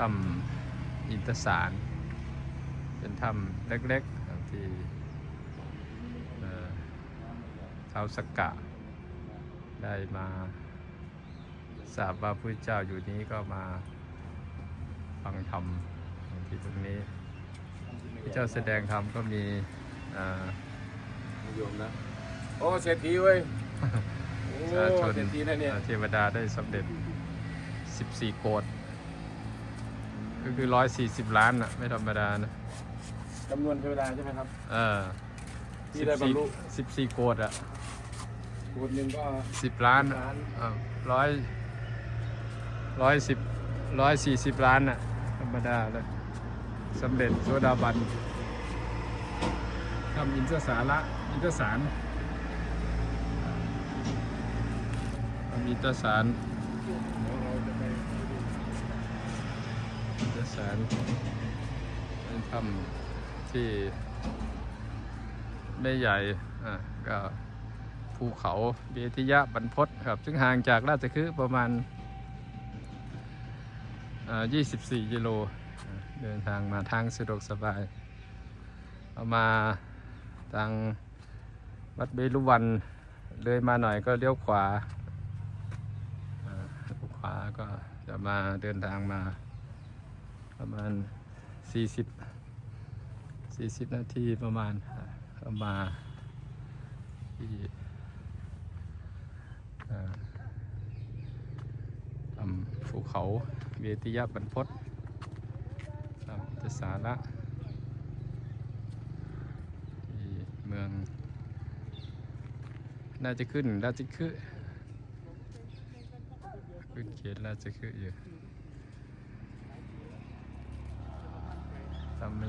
ถ้ำอินทสาร เป็นถ้ำเล็กๆครับที่เอ่อชาวสกกะ ได้มาทราบว่าพระเจ้าอยู่นี้ก็มาฟังธรรมที่ตรงนี้พระเจ้าแสดงธรรมก็มีอ่านิยมนะ โอ้เศรษฐีเว้ยโอ้ประชาชนเศรษฐีนะเนี่ยเทวดาได้สำเร็จ 14 โกด ก็คือ140ล้านอะไม่ธรรมดานะจำนวนเทวดาใช่ไหมครับ เออที่ได้บรรลุ14 14โกดอะคูณหนึ่งก็10ล้านอะล้านอ่าร้อยร้อยสิบร้อยสี่สิบล้านอะธรรมดาเลยสำเร็จโสดาบันทำอินทสาระอินทสารทำอินทสาร เดี๋ยวเราจะไป อินทสารเป็นถ้ำที่ไม่ใหญ่อะก็ภูเขาเบติยะบรรพตครับ ซึ่งห่างจากราชคฤห์ประมาณอ่า24 กิโล เดินทางมาทางสะดวกสบาย เอามาทางวัดเบลุวันเลยมาหน่อยก็เลี้ยวขวาขวาก็จะมาเดินทางมา ประมาณ 40 40 นาทีประมาณอะมาที่อ่าทำภูเขาเวทิยะบรรพตทำทสาระที่เมือง น่าจะขึ้นราชคฤห์ขึ้นเขตราชคฤห์อยู่ 唔係